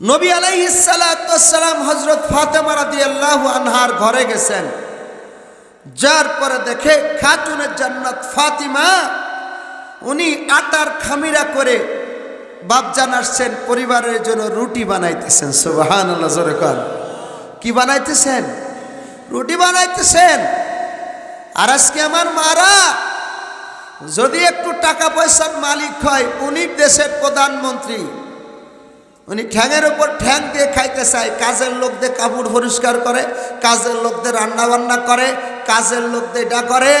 নবী আলাইসালাম হজরত ফাতেমা রাদি আল্লাহ আনহার ঘরে গেছেন। যার পরে দেখে খাতুনের জান্নাত ফাতিমা, উনি আটার খামিরা করে বাপজান আসছেন, পরিবারের জন্য রুটি বানাইতেছেন। সুবাহান আল্লাহ কন। কি বানাইতেছেন? রুটি বানাইতেছেন। আর আজকে আমার মারা, যদি একটু টাকা পয়সার মালিক হয়, উনি দেশের প্রধানমন্ত্রী। উনি ঠ্যাঙের ওপর ঠ্যাং দিয়ে খাইতে চায়। কাজের লোকদের কাপড় পরিষ্কার করে, কাজের লোকদের রান্না বান্না করে, কাজের লোকদের এটা করে,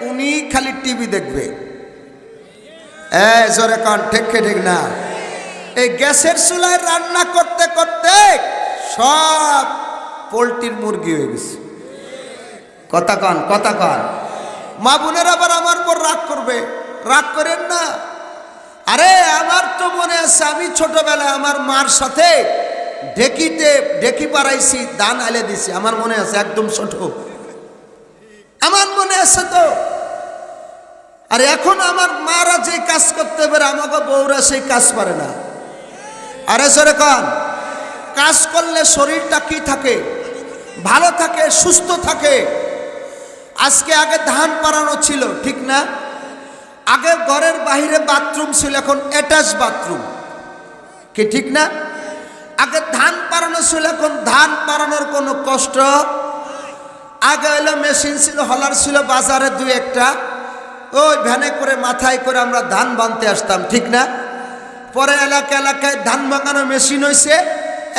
উনি খালি টিভি দেখবে। এ, জোরে কন, ঠিক ঠিক না? এই গ্যাসের চুলায় রান্না করতে করতে সব পোলট্রির মুরগি হয়ে গেছে। কথা কন কথা কন। মা বোনের আবার আমার উপর রাগ করবে। রাগ করেন না। আরে, আমার তো মনে আছে, আমি ছোটবেলায় আমার মার সাথে ঢেকিতে ঢেকি পাড়াইছি দান আলে দিছি। আমার মনে আছে, একদম ছোট। আমার মনে আছে তো। আর এখন আমার মারা যে কাজ করতে পারে আমাকে বউরা সেই কাজ পারে না। আরে সরে কন। কাজ করলে শরীরটা কি থাকে? ভালো থাকে, সুস্থ থাকে। আজকে আগে ধান পাড়ানো ছিল, ঠিক না? আগে ঘরের বাহিরে বাথরুম ছিল, এখন অ্যাটাচ বাথরুম। কি ঠিক না? আগে ধান পাড়ানো ছিল, এখন ধান পাড়ানোর কোনো কষ্ট আগে এলো মেশিন ছিল, হলার ছিল, বাজারে দুই একটা। ওই ভ্যানে করে, মাথায় করে আমরা ধান বানতে আসতাম, ঠিক না? পরে এলাকা এলাকায় ধান বাগানো মেশিন হয়েছে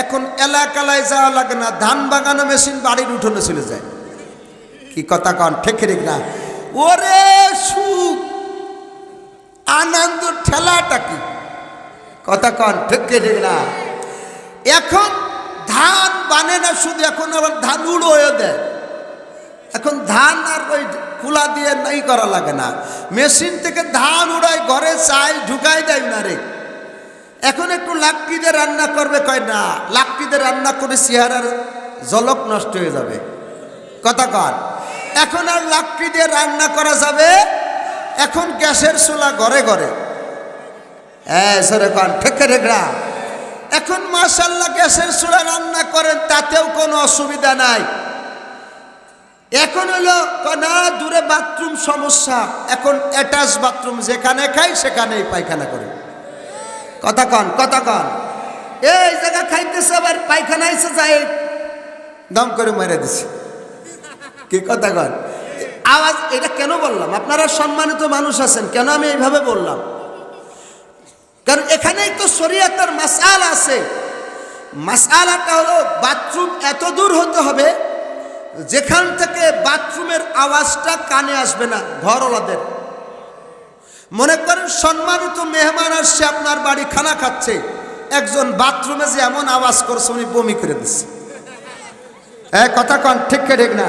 এখন এলাকালায় যাওয়া লাগে না, ধান বাগানো মেশিন বাড়ির উঠোনে চলে যায়। কি কথা কন, ঠিক না? ওরে সুখ আনন্দ ঠেলাটা কি? কথা কন, ঠিক ঠিক না? এখন ধান বানে না শুধু, এখন আবার ধান উড়ো দেয়। এখন ধান আর ওই কুলা দিয়ে নাই করা লাগে না। মেশিন থেকে ধান উড়াই ঘরে চাল ঢুকাই দেয় না রে। এখন একটু লাকড়ি দিয়ে রান্না করবে, কয় না, লাকড়ি দিয়ে রান্না করে চেহারার জলক নষ্ট হয়ে যাবে। কথা কন, এখন আর লাকড়ি দিয়ে রান্না করা যাবে এখন গ্যাসের চুলা ঘরে ঘরে হ্যাঁ সরে ঠেকে ঠেকরা এখন মাসাল্লাহ গ্যাসের চুলা রান্না করেন, তাতেও কোনো অসুবিধা নাই। এখন হলো না, দূরে বাথরুম সমস্যা। এখন অ্যাটাচ বাথরুম, যেখানে খাই সেখানেই পায়খানা করে। কথা কন কথা কন। এই জায়গা খাইতেছে আবার পায়খানা এসে যায়। দম করে মেরে দিছে। কি কথা কন? আওয়াজ, এটা কেন বললাম? আপনারা সম্মানিত মানুষ আছেন, কেন আমি এইভাবে বললাম? কারণ এখানেই তো শরীয়তের মাসাল আছে। মাসালাটা হলো, বাথরুম এত দূর হতে হবে, যেখান থেকে বাথরুমের আওয়াজটা কানে আসবে না, ঘরওয়ালাদের। মনে করেন, সম্মানিত মেহমান আসছে, আপনার বাড়ি খানা খাচ্ছে, একজন বাথরুমে যে এমন আওয়াজ করছে, উনি বমি করে দিচ্ছে। হ্যাঁ কথা কন, ঠিক ঠিক না?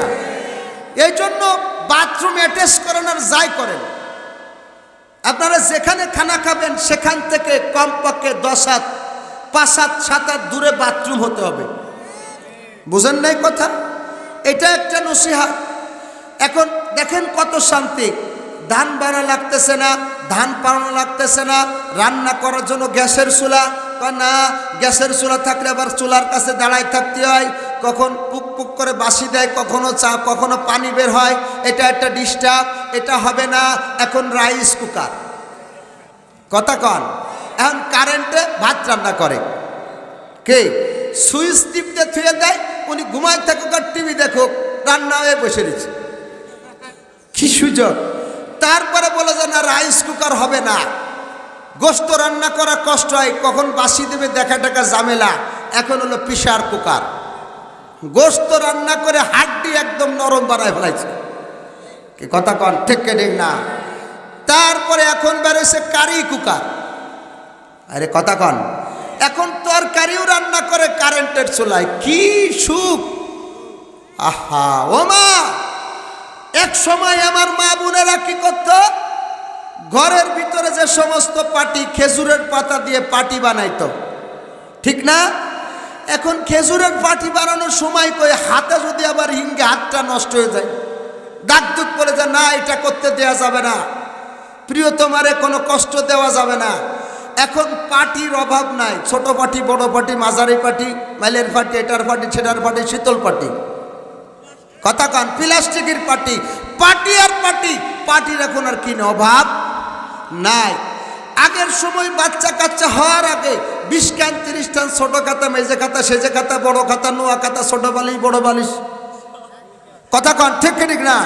এই জন্য বাথরুম অ্যাটাচ করেন আর যাই করেন। আপনারা যেখানে খানা খাবেন, সেখান থেকে কমপক্ষে দশ হাত, পাঁচ হাত, সাত হাত দূরে বাথরুম হতে হবে। বুঝেন নাই কথা? এটা একটা নসিহাত এখন দেখেন কত শান্তি। ধান বাড়া লাগতেছে না, ধান পাড়ানো লাগতেছে না, রান্না করার জন্য গ্যাসের চুলা না, গ্যাসের চুলা থাকলে আবার চুলার কাছে দাঁড়ায় থাকতে হয়। কখন পুক পুক করে বাসি দেয়, কখনো চা, কখনো পানি বের হয়। এটা একটা ডিস্টার্ব এটা হবে না। এখন রাইস কুকার কথা কন। এখন কারেন্টে ভাত রান্না করে। কে? সুইচ টিপতে থুয়ে দেয়, উনি ঘুমায় থাকুক আর টিভি দেখুক, রান্না হয়ে বসে রয়েছে। কি সুযোগ। তারপরে বলে যে, না রাইস কুকার হবে না। গোস্ত রান্না করা কষ্ট হয়, কখন বাসি দেবে দেখা টাকা ঝামেলা। এখন হলো প্রেশার কুকার। গোস্ত রান্না করে হাড্ডি একদম নরম বানায় ফেলাইছে। কি কথা কন, ঠিক ঠিক না? তারপরে এখন বেরোছে কারি কুকার। আরে কথা কন, এখন তরকারিও রান্না করে কারেন্টের চুলায়, কি সুখ। আহা ও মা এক সময় আমার মা বোনেরা কি করত? ঘরের ভিতরে যে সমস্ত পাটি খেজুরের পাতা দিয়ে পাটি বানাইতো। ঠিক না? এখন খেজুরের পাটি বানানোর সময় কই, হাতে যদি আবার হিঙ্গে হাতটা নষ্ট হয়ে যায়, দুগ করে যে না, এটা করতে দেওয়া যাবে না। প্রিয় তোমারে কোনো কষ্ট দেওয়া যাবে না। এখন পার্টির অভাব নাই, ছোট পার্টি বড় পার্টি মাঝারি পার্টি মাইলের পার্টি এটার পার্টি সেটার পার্টি শীতল পার্টি কথা কান, প্লাস্টিকের পার্টি পাটি আর পার্টি পাটির এখন আর কি অভাব? নাই। আগের সময় বাচ্চা কাচ্চা হওয়ার আগে বিশ কান তিরিশ টান ছোট খাতা, মেজে খাতা, সেজে খাতা, বড় খাতা, নোয়া খাতা, ছোট বালিশ, বড় বালিশ। কথা কন, ঠিক ঠিক না?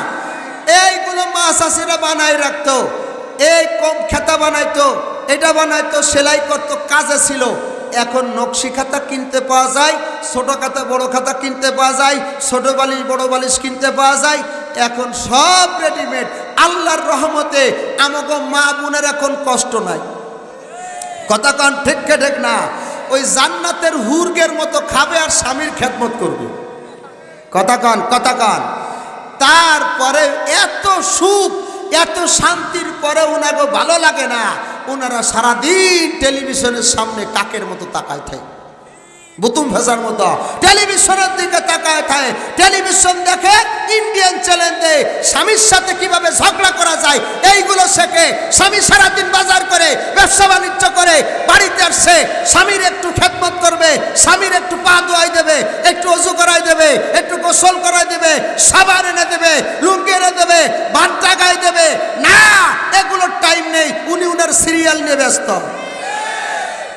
এইগুলো মা চাষিরা বানাই রাখতো, এই কম খাতা বানাইতো, এটা বানাইতো, সেলাই করতো, কাজে ছিল। এখন নকশি খাতা কিনতে পাওয়া যায়, ছোট খাতা, বড় খাতা কিনতে পাওয়া যায়, ছোট বালিশ, বড় বালিশ কিনতে পাওয়া যায় এখন সব রেডিমেড আল্লাহর রহমতে আমাকে মা বোনের এখন কষ্ট নাই। কথা কন ঠিক ঠিক না? ওই জান্নাতের হুরগের মতো খাবে আর স্বামীর খেদমত করবে। কথা কন কথা কন। তারপরে এত সুখ, এত শান্তির পরে ওনাকে ভালো লাগে না। ওনারা সারাদিন টেলিভিশনের সামনে কাকের মতো তাকায় থাকে। বুতুম ভেজার মতো। টেলিভিশনের দিকে তাকায় থাকে। টেলিভিশন দেখে ইন্ডিয়ান চ্যানেল দেয়। স্বামীর সাথে কীভাবে ঝগড়া করা যায়, এইগুলো শেখে। স্বামী সারাদিন বাজার করে, ব্যবসা বাণিজ্য করে, বাড়িতে আসছে স্বামীর একটু খেদমত করবে, স্বামীর একটু পা ধোয়াই দেবে, একটু অজু করাই দেবে, একটু গোসল করাই দেবে, সাবান এনে দেবে, লুঙ্গি এনে দেবে ভাতটা গায়ে দেবে। না, এগুলোর টাইম নেই। উনি উনার সিরিয়াল নিয়ে ব্যস্ত।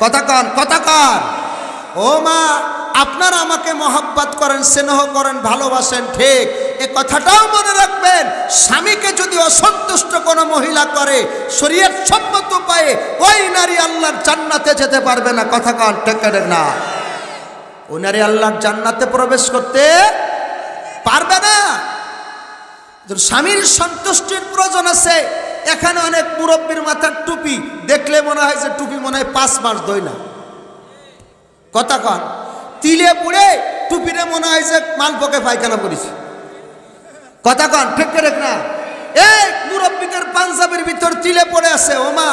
কথা কন কথা কন। ও মা, আপনারা আমাকে মহাব্বাত করেন, স্নেহ করেন, ভালোবাসেন, ঠিক। এ কথাটাও মনে রাখবেন, স্বামীকে যদি অসন্তুষ্ট কোনো মহিলা করে, শরীয়ত সম্মত উপায়ে ওই নারী আল্লাহর জান্নাতে যেতে পারবে না। কথা কন টেকের না ওই নারী আল্লাহর জান্নাতে প্রবেশ করতে পারবে না। স্বামীর সন্তুষ্টির প্রয়োজন আছে, এখানে অনেক মুরব্বীর মাথার টুপি, দেখলে মনে হয় যে টুপি মনে হয় পাঁচ মাস দই না। কথা কন। তিলে পুড়ে টুপিরে মনে হয় মাল পকে পায়খানা পড়েছে কথা কন, ঠিক করে না। এই মুরব্বীদের পাঞ্জাবের ভিতর তিলে পড়ে আছে, ও মা।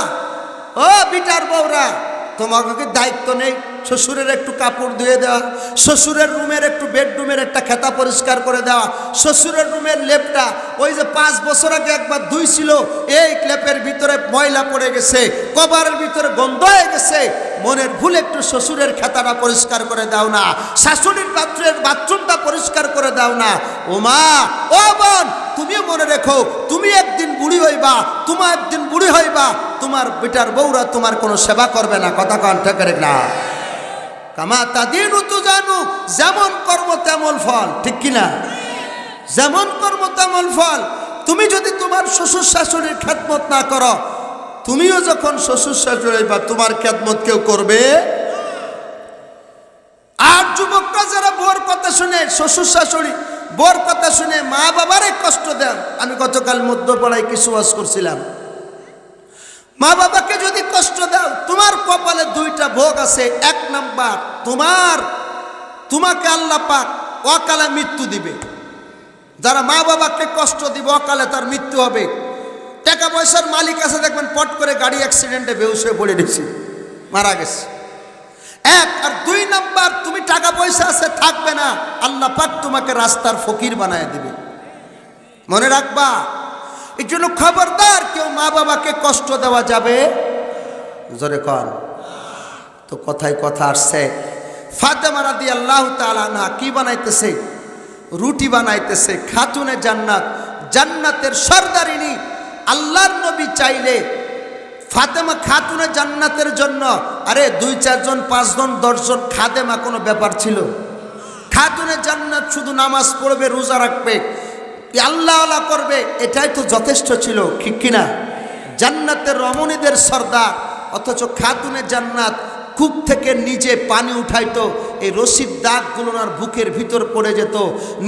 ও বিটার বউরা, তোমাকে দায়িত্ব নেই? শ্বশুরের একটু কাপড় ধুয়ে দেওয়া, শ্বশুরের রুমের একটু বেডরুমের একটা খেতা পরিষ্কার করে দেওয়া, শ্বশুরের রুমের লেপটা ওই যে পাঁচ বছর আগে একবার ধুইছিল এই ক্লেপের ভিতরে ময়লা পড়ে গেছে, কভারের ভিতরে গন্ধ হয়ে গেছে। মনের ভুল একটু শ্বশুরের খেতাটা পরিষ্কার করে দাও না, শাশুড়ির বাথরুমের বাথরুমটা পরিষ্কার করে দাও না। ও মা, ও বোন, তুমিও মনে রেখো, তুমি একদিন বুড়ি হইবা তোমার একদিন বুড়ি হইবা, তোমার বেটার বউরা তোমার কোনো সেবা করবে না, কথা কন, ঠেকে না। কামা তাদিন তো জানু যেমন কর্ম তেমন ফল, ঠিক কিনা? যেমন কর্ম তেমন ফল। তুমি যদি তোমার শ্বশুর শাশুড়ির খ্যাতমত না করো, তুমিও যখন শ্বশুর শাশুড়ি বা তোমার খ্যাতমত কেউ করবে? আর যুবকরা যারা বোর কথা শুনে, শ্বশুর শাশুড়ি বোর কথা শুনে মা বাবারে কষ্ট দেন, আমি গতকাল মধ্যপাড়ায় কিছু ওয়াজ করছিলাম। মা বাবাকে যদি কষ্ট দাও, তোমার কপালে দুইটা ভোগ আছে, এক নাম্বার তোমার, তোমাকে আল্লাহ পাক অকালে মৃত্যু দিবে। যারা মা বাবাকে কষ্ট দিবে, অকালে তার মৃত্যু হবে। টাকা পয়সার মালিক আছে, দেখবেন পট করে গাড়ি অ্যাক্সিডেন্টে বেউস হয়ে পড়ে গেছে, মারা গেছে। এক, আর দুই নাম্বার, তুমি টাকা পয়সা আছে, থাকবে না, আল্লাহ পাক তোমাকে রাস্তার ফকির বানায় দিবে। মনে রাখবা এই জন্য খবরদার, কেউ মা বাবাকে কষ্ট দেওয়া যাবে? জোরে কর তো কথায় কথা আসছে। ফাতেমা রাদি আল্লাহ না কি বানাইতেছে? রুটি বানাইতেছে, খাতুনে জান্নাত, জান্নাতের সর্দারিনী। আল্লাহর নবী চাইলে ফাতেমা খাতুনে জান্নাতের জন্য, আরে দুই, চারজন, পাঁচজন, দশজন খাদেমা কোনো ব্যাপার ছিল? খাতুনে জান্নাত শুধু নামাজ পড়বে, রোজা রাখবে আল্লাহ আল্লাহ করবে, এটাই তো যথেষ্ট ছিল, ঠিক কিনা? জান্নাতের রমণীদের সর্দার, অথচ খাতুনে জান্নাত কূপ থেকে নিজে পানি উঠাইতো, এই রশিদ দাগগুলো ওনার বুকের ভিতর পড়ে যেত।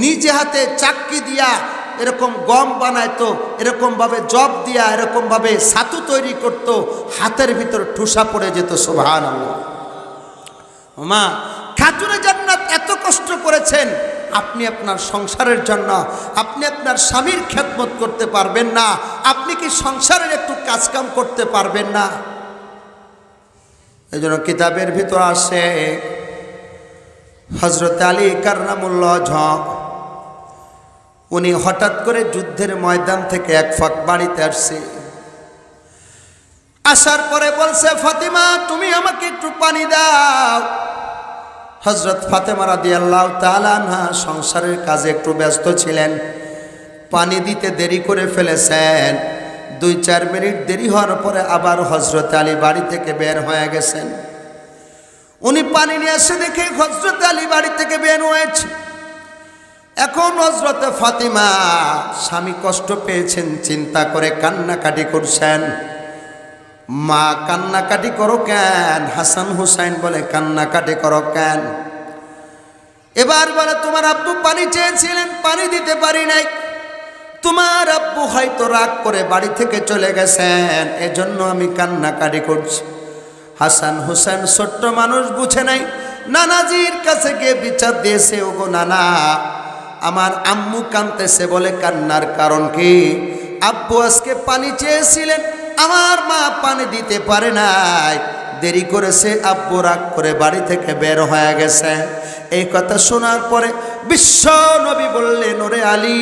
নিজে হাতে চাক্কি দিয়া এরকম গম বানাইতো, এরকমভাবে জব দিয়া এরকমভাবে ছাতু তৈরি করত, হাতের ভিতর ঠুসা পড়ে যেত সোভান মা খাতুনে জান্নাত এত কষ্ট করেছেন, আপনি আপনার সংসারের জন্য, আপনি আপনার স্বামীর খেদমত করতে পারবেন না, আপনি কি সংসারের একটু কাজকাম করতে পারবেন না? এই জন্য কিতাবের ভিতর আসে হজরত আলী কারনামুল্লাহ ঝক। উনি হঠাৎ করে যুদ্ধের ময়দান থেকে এক ফাঁক বাড়িতে আসছে। আসার পরে বলছে, ফাতিমা, তুমি আমাকে একটু পানি দাও। হজরত ফাতেমা রাদি আল্লাহ তালানহা সংসারের কাজে একটু ব্যস্ত ছিলেন। পানি দিতে দেরি করে ফেলেছেন। দুই চার মিনিট দেরি হওয়ার পরে আবার হজরত আলী বাড়ি থেকে বের হয়ে গেছেন। উনি পানি নিয়ে এসে দেখে হজরত আলী বাড়ি থেকে বের হয়েছে। এখন হজরতে ফাতিমা স্বামী কষ্ট পেয়েছেন, চিন্তা করে কান্নাকাটি করছেন। মা, কান্নাকাটি করো কেন? হাসান হুসাইন বলে, কান্নাকাটি করো কেন? এবার বলে, তোমার আব্বু পানি চেয়েছিলেন, পানি দিতে পারি নাই। তোমার আব্বু হয়তো রাগ করে বাড়ি থেকে চলে গেছেন, এজন্য আমি কান্নাকাটি করছি। হাসান হুসেন ছোট্ট মানুষ বুঝে নাই, নানাজির কাছে গিয়ে বিচার দিয়েছে, ওগো নানা, আমার আম্মু কানতেছে বলে কান্নার কারণ কি? আব্বু আজকে পানি চেয়েছিলেন, আমার মা পানি দিতে পারে নাই। দেরি করেছে, আব্বু রাগ করে বাড়ি থেকে বের হয়ে গেছে। এই কথা শোনার পরে বিশ্ব নবী বললেন, ওরে আলী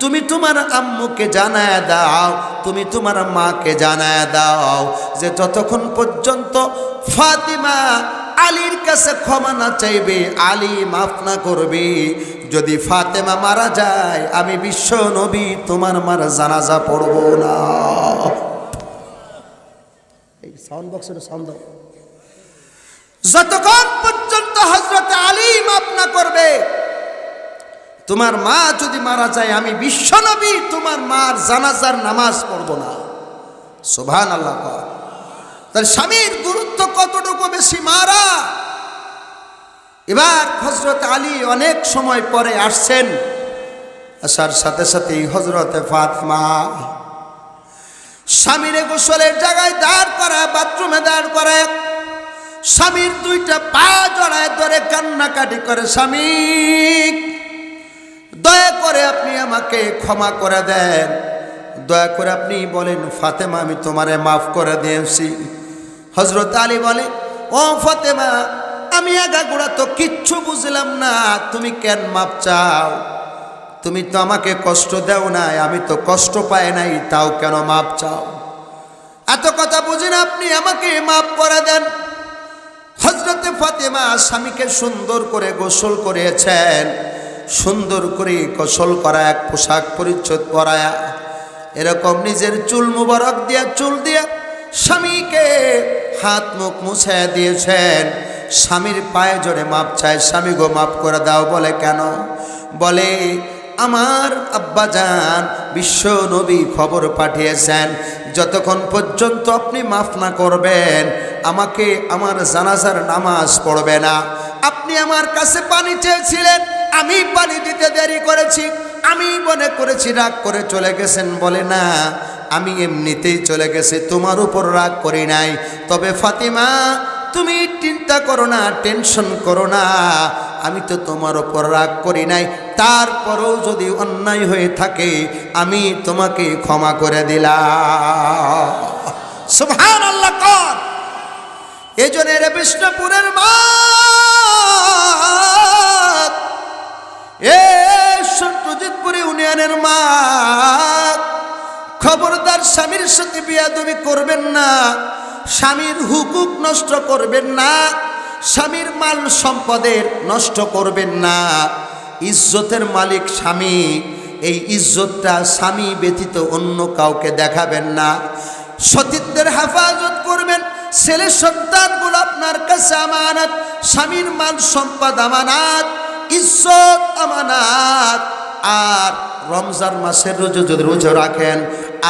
তুমি তোমার আম্মুকে জানায় দাও, তুমি তোমার মাকে জানায় দাও যে যতক্ষণ পর্যন্ত ফাতিমা আলীর কাছে ক্ষমা না চাইবে, আলী মাফ না করবে। যদি ফাতেমা মারা যায়, আমি বিশ্ব নবী, তোমার মারা জানাজা পড়ব না। যতক্ষণ পর্যন্ত হজরত আলী মাফ না করবে তোমার মা যদি মারা যায়, আমি বিশ্বনবী তোমার মার জানাজার নামাজ পড়ব না। সোভান আল্লাহ কর। তার স্বামীর গুরুত্ব কতটুকু বেশি মারা? এবার হজরত আলী অনেক সময় পরে আসছেন। আসার সাথে সাথেই হজরতে ফাতমা স্বামীরে গোসলের জায়গায় দাঁড় করায়, বাথরুমে দাঁড় করায়, স্বামীর দুইটা পা জড়ায় ধরে কান্নাকাটি করে, স্বামী দয়া করে আপনি আমাকে ক্ষমা করে দেন। দয়া করে আপনি বলেন, ফাতেমা, আমি তোমারে মাফ করে দিয়েছি। হজরত আলী বলে, ও ফাতেমা, আমি আগাগোড়া তো কিচ্ছু বুঝলাম না, তুমি কেন মাপ চাও? তুমি তো আমাকে কষ্ট দেও নাই, আমি তো কষ্ট পাই নাই, তাও কেন মাপ চাও? এত কথা বুঝি না আপনি আমাকে মাফ করে দেন। হজরতে ফাতেমা স্বামীকে সুন্দর করে গোসল করিয়েছেন। সুন্দর করে গোসল করা, এক পোশাক পরিচ্ছদ পরায়া। এরকম নিজের চুল মুবারক দিয়া, চুল দিয়া স্বামীকে হাত মুখ মুছে দিয়েছেন। স্বামীর পায়ে জোরে মাপ চায়, স্বামী গো, মাপ করে দাও। বলে, কেন? বলে, আমার আব্বাজান বিশ্ব নবী খবর পাঠিয়েছেন। যতক্ষণ পর্যন্ত আপনি মাফ না করবেন, আমাকে আমার জানাজার নামাজ পড়বে না। আপনি আমার কাছে পানি চেয়েছিলেন আমি পানি দিতে দেরি করেছি, আমি মনে করেছি রাগ করে চলে গেছেন বলে না, আমি এমনিতেই চলে গেছে, তোমার উপর রাগ করি নাই। তবে ফাতিমা, তুমি চিন্তা করো না, টেনশন করো না, আমি তো তোমার ওপর রাগ করি নাই। তারপরেও যদি অন্যায় হয়ে থাকে, আমি তোমাকে ক্ষমা করে দিলাম। সুবহান আল্লাহ কর। এই জন্য রে বিষ্ণুপুরের মা এ সত্যজিৎপুর ইউনিয়নের মা। খবরদার স্বামীর সাথে বিয়াদবি করবেন না। স্বামীর হুকুক নষ্ট করবেন না। স্বামীর মাল সম্পদের নষ্ট করবেন না। ইজ্জতের মালিক স্বামী, এই ইজ্জতটা স্বামী ব্যতীত অন্য কাউকে দেখাবেন না। সতীত্বের হেফাজত করবেন। ছেলে সন্তানগুলো আপনার কাছে আমানত, স্বামীর মাল সম্পদ আমানাত। ইজ্জত, আমানাত। আর রমজান মাসের রোজা যদি রোজা রাখেন,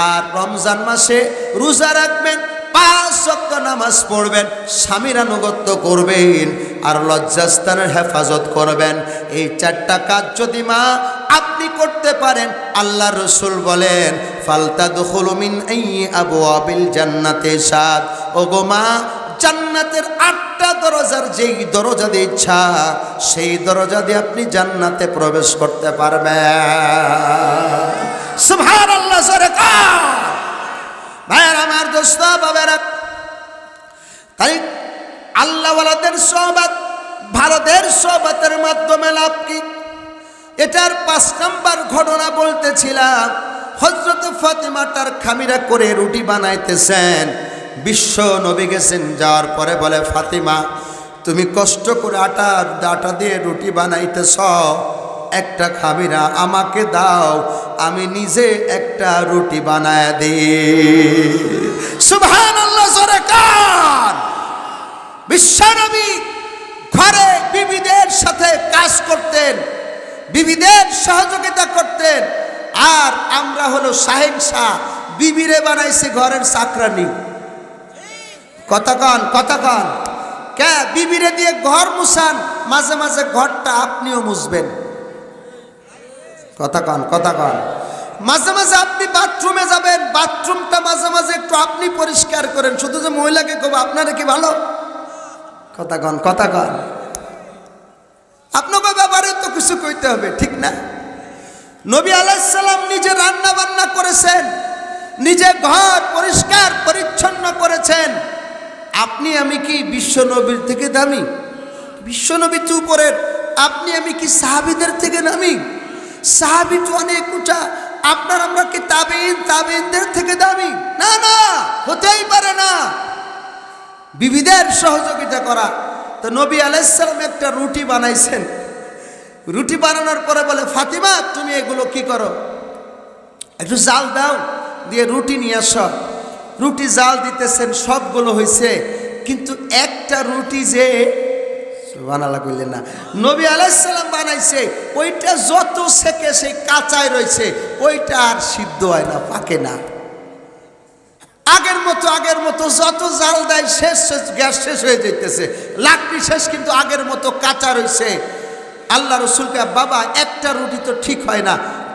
আর রমজান মাসে রোজা রাখবেন, পাঁচ শক্ত নামাজ পড়বেন, স্বামীর আনুগত্য করবেন, আর লজ্জাস্থানের হেফাজত করবেন। এই চারটা কাজ যদি মা আপনি করতে পারেন, আল্লাহ রসুল বলেন ফালতা দখলমিন এই আবু আবিল জান্নাতে সাদ। ও গো মা জান্নাতের আটটা দরজার যেই দরজা দিয়ে ইচ্ছা, সেই দরজা দিয়ে আপনি জান্নাতে প্রবেশ করতে পারবেন। সুবহান আল্লাহ সরকার ভাইয়ার, আমার দোস্ত, বাবেরা, তাই আল্লাহওয়ালাদের সহবাদ ভারতের সহবাতের মাধ্যমে লাভ কি? এটার পাঁচ নাম্বার ঘটনা বলতেছিলাম হজরত ফাতেমা তার খামিরা করে রুটি বানাইতেছেন। বিশ্ব নবী গেছেন, যাওয়ার পরে বলে, ফাতিমা, তুমি কষ্ট করে আটা আটা দিয়ে রুটি বানাইতেছ, একটা খাবি না আমাকে দাও, আমি নিজে একটা রুটি বানায় জোরে কান! বিশ্বনবী ঘরে বিবিদের সাথে কাজ করতেন, বিবিদের সহযোগিতা করতেন, আর আমরা হলো শাহিন শাহ বিবিরে বানাইছে ঘরের চাকরানি। কথা কন কথা কন কে? বিবিরে দিয়ে ঘর মুছান, মাঝে মাঝে ঘরটা আপনিও মুছবেন। কথা কন কথা কন মাঝে মাঝে আপনি বাথরুমে যাবেন, বাথরুমটা মাঝে মাঝে একটু আপনি পরিষ্কার করেন। শুধু যে মহিলাকে কব, আপনারা কি ভালো? কথা কন কথা কন আপনাকে ব্যাপারে তো কিছু কইতে হবে, ঠিক না? নবী আলাইসাল্লাম নিজে রান্না বান্না করেছেন, নিজে ঘর পরিষ্কার, পরিচ্ছন্ন করেছেন। আপনি আমি কি বিশ্ব নবীর থেকে দামি? বিশ্ব নবী তো উপরের। আপনি আমি কি সাহাবিদের থেকে নামি? সাহাবি তো অনেক উঁচা। আপনার আমরা কি তাবিন তাবিনদের থেকে দামি? না না, হতেই পারে না। বিবিদের সহযোগিতা করা। তো নবী আলাইসালাম একটা রুটি বানাইছেন। রুটি বানানোর পরে বলে, ফাতিমা, তুমি এগুলো কি করো? একটু জাল দাও, দিয়ে রুটি নিয়ে আস। রুটি জাল দিতেছেন, সবগুলো হয়েছে কিন্তু একটা রুটি যে বানালা করলেন না। নবী আলাইসাল্লাম বানাইছে, ওইটা যত সেকে সেই কাঁচায় রয়েছে ওইটা আর সিদ্ধ হয় না, পাকে না। আগের মতো আগের মতো যত জাল দেয়, শেষ শেষ, গ্যাস শেষ হয়ে যাইতেছে। লাকড়ি শেষ, কিন্তু আগের মতো কাঁচা রয়েছে আল্লাহ রসুলকে, বাবা, একটা রুটি তো ঠিক হয় না।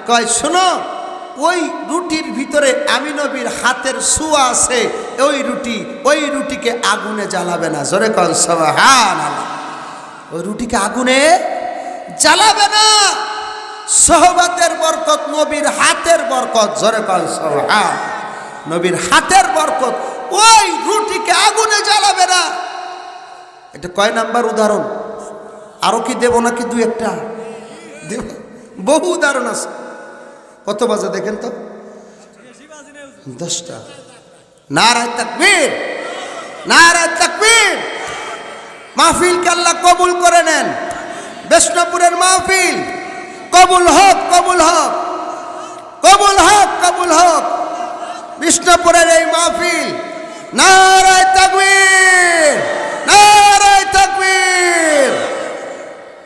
কয়, শোনো ওই রুটির ভিতরে আমি নবীর হাতের সুয়া আছে, ওই রুটি, ওই রুটিকে আগুনে জ্বালাবে না। জোরে কন হ্যাঁ ওই রুটিকে আগুনে জ্বালাবে না। সহবাতের বরকত, নবীর হাতের বরকত, জোরে কন হ্যাঁ নবীর হাতের বরকত, ওই রুটিকে আগুনে জ্বালাবে না। এটা কয় নাম্বার উদাহরণ? আরও কি দেব নাকি দু একটা? দেব। বহু উদাহরণ আছে। কত বাজে দেখেন তো? দশটা। নারায় তাকবীর। নারায় তাকবীর। মাহফিলকে আল্লাহ কবুল করে নেন? বিষ্ণুপুরের মাহফিল। কবুল হোক কবুল হোক। কবুল হোক কবুল হোক। বিষ্ণুপুরের এই মাহফিল। নারায় তাকবীর। নারায় তাকবীর।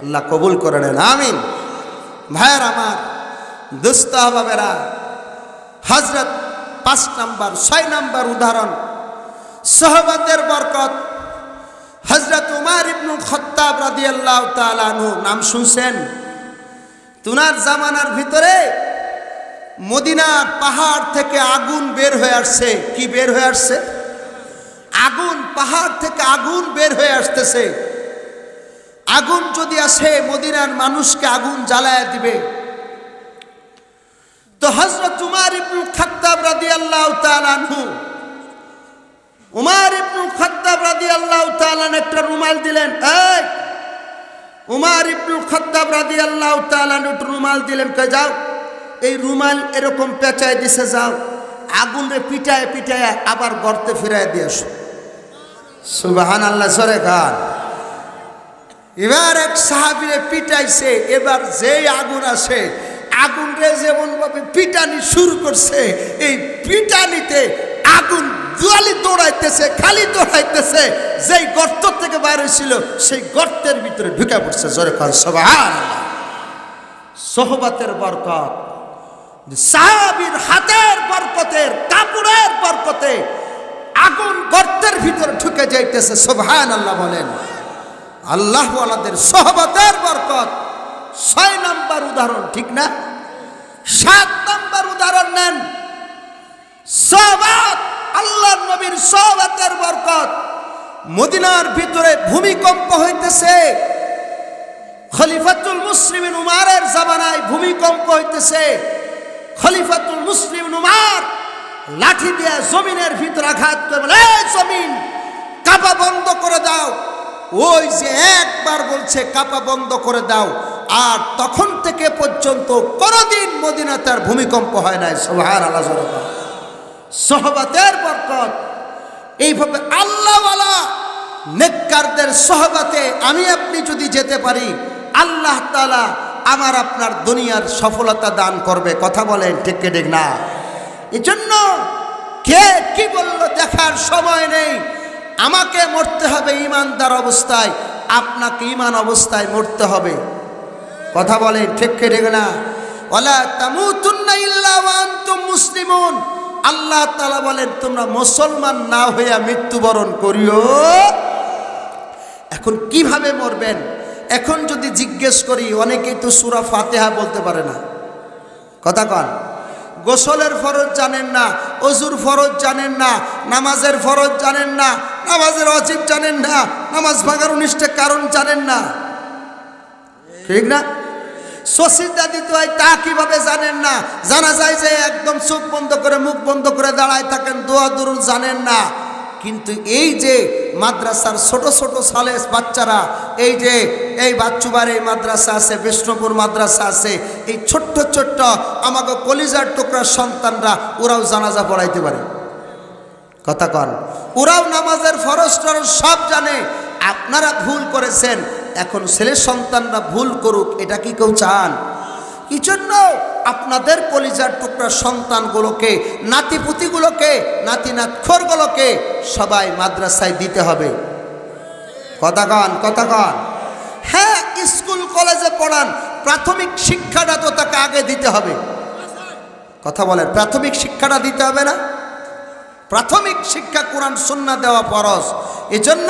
আল্লাহ কবুল করে নেন। আমিন। ভাইয়ের আমার দুস্থ বাবেরা হজরত পাঁচ নাম্বার, ছয় নাম্বার উদাহরণ। সহবতের বরকত। হজরত উমার ইবনুল খত্তাব রাদি আল্লাহ তালু নাম শুনছেন? তুনার জামানার ভিতরে মদিনার পাহাড় থেকে আগুন বের হয়ে আসছে। কি বের হয়ে আসছে? আগুন, পাহাড় থেকে আগুন বের হয়ে আসতেছে। আগুন যদি আসে, মদিনার মানুষকে আগুন জ্বালায় দিবে। তো হজরত উমার ইবনুল খাত্তাব রাদি আল্লাহ তালানহু উমার ইবনুল খাত্তাব রাদি আল্লাহ তালান একটা রুমাল দিলেন। এই, উমার ইবনুল খাত্তাব রাদি আল্লাহ একটু রুমাল দিলেন। কে যাও, এই রুমাল এরকম পেঁচায় দিছে, যাও, আগুন পিটায় পিটায় আবার গর্তে ফিরায় দিয়ে আসো আল্লাহ সরে খান। এবার এক সাহাবিরে পিটাইছে, এবার যেই আগুন আসে আগুন রে যেমন ভাবে পিটানি শুরু করছে, এই পিটানিতে আগুন দুয়ালি দৌড়াইতেছে, খালি দৌড়াইতেছে, যেই গর্ত থেকে বাইর হয়েছিল, সেই গর্তের ভিতরে ঢুকে পড়ছে, জোরে খান সবাই সহবাতের বরকত, সাহাবির হাতের বরকতের কাপড়ের বরকতে আগুন গর্তের ভিতরে ঢুকে যাইতেছে সোভান আল্লাহ বলেন। আল্লাহ আলাদের সহবতের বরকত ছয় নম্বর উদাহরণ, ঠিক না? সাত নম্বর উদাহরণ নেন। আল্লাহ নবীর সহবতের বরকত। মদিনার ভিতরে ভূমিকম্প হইতেছে। খলিফাতুল মুসলিম উমারের জামানায় ভূমিকম্প হইতেছে। খলিফাতুল মুসলিম উমার লাঠি দিয়ে জমিনের ভিতরে আঘাত করে বলে, "এই জমিন কাপা বন্ধ করে দাও। ওই যে একবার বলছে কাপা বন্ধ করে দাও। আর তখন থেকে পর্যন্ত কোনোদিন মদিনাতে আর ভূমিকম্প হয় নাই সোহার আল্লাহ সহবাতের বরকত। এইভাবে আল্লাহওয়ালা নেককারদের সহবাতে আমি আপনি যদি যেতে পারি, আল্লাহ তালা আমার আপনার দুনিয়ার সফলতা দান করবে। কথা বলেন ঠিক ঠিক না? এই জন্য কে কি বলল দেখার সময় নেই। আমাকে মরতে হবে ইমানদার অবস্থায়। আপনাকে ইমান অবস্থায় মরতে হবে। কথা বলেন ঠিক ঠিক না? ওলা তামুতুন্না ইল্লা ওয়া আল্লাহ তাআলা বলেন, তোমরা মুসলমান না হইয়া মৃত্যুবরণ করিও। এখন কীভাবে মরবেন? এখন যদি জিজ্ঞেস করি, অনেকেই তো সুরা ফাতেহা বলতে পারে না। কথা কন। গোসলের ফরজ জানেন না, অজুর ফরজ জানেন না, নামাজের ফরজ জানেন না, নামাজের অজিব জানেন না, নামাজ ভাঙার উনিশটা কারণ জানেন না। ঠিক না? সসিদা দিতে হয়, তা কীভাবে জানেন না? জানা যায় যে একদম চোখ বন্ধ করে, মুখ বন্ধ করে দাঁড়ায় থাকেন, দোয়া দরুন জানেন না। কিন্তু এই যে মাদ্রাসার ছোট ছোট সালে বাচ্চারা, এই যে এই বাচ্চুবার এই মাদ্রাসা আছে, বিষ্ণুপুর মাদ্রাসা আছে, এই ছোট্ট ছোট্ট আমাকে কলিজার টুকরার সন্তানরা, ওরাও জানাজা পড়াইতে পারে। কথা কন। ওরাও নামাজের ফরজ সব জানে। আপনারা ভুল করেছেন। এখন ছেলে সন্তানরা ভুল করুক, এটা কি কেউ চান? কি জন্য আপনাদের কলিজার টুকরা সন্তানগুলোকে, নাতিপুতিগুলোকে নাতি নাতখরগুলোকে সবাই মাদ্রাসায় দিতে হবে। কথা কন কথা কন। হ্যাঁ স্কুল, কলেজে পড়ান, প্রাথমিক শিক্ষাটা তো তাকে আগে দিতে হবে। কথা বলেন, প্রাথমিক শিক্ষাটা দিতে হবে না? প্রাথমিক শিক্ষা কোরআন, সুন্না দেওয়া ফরজ। এজন্য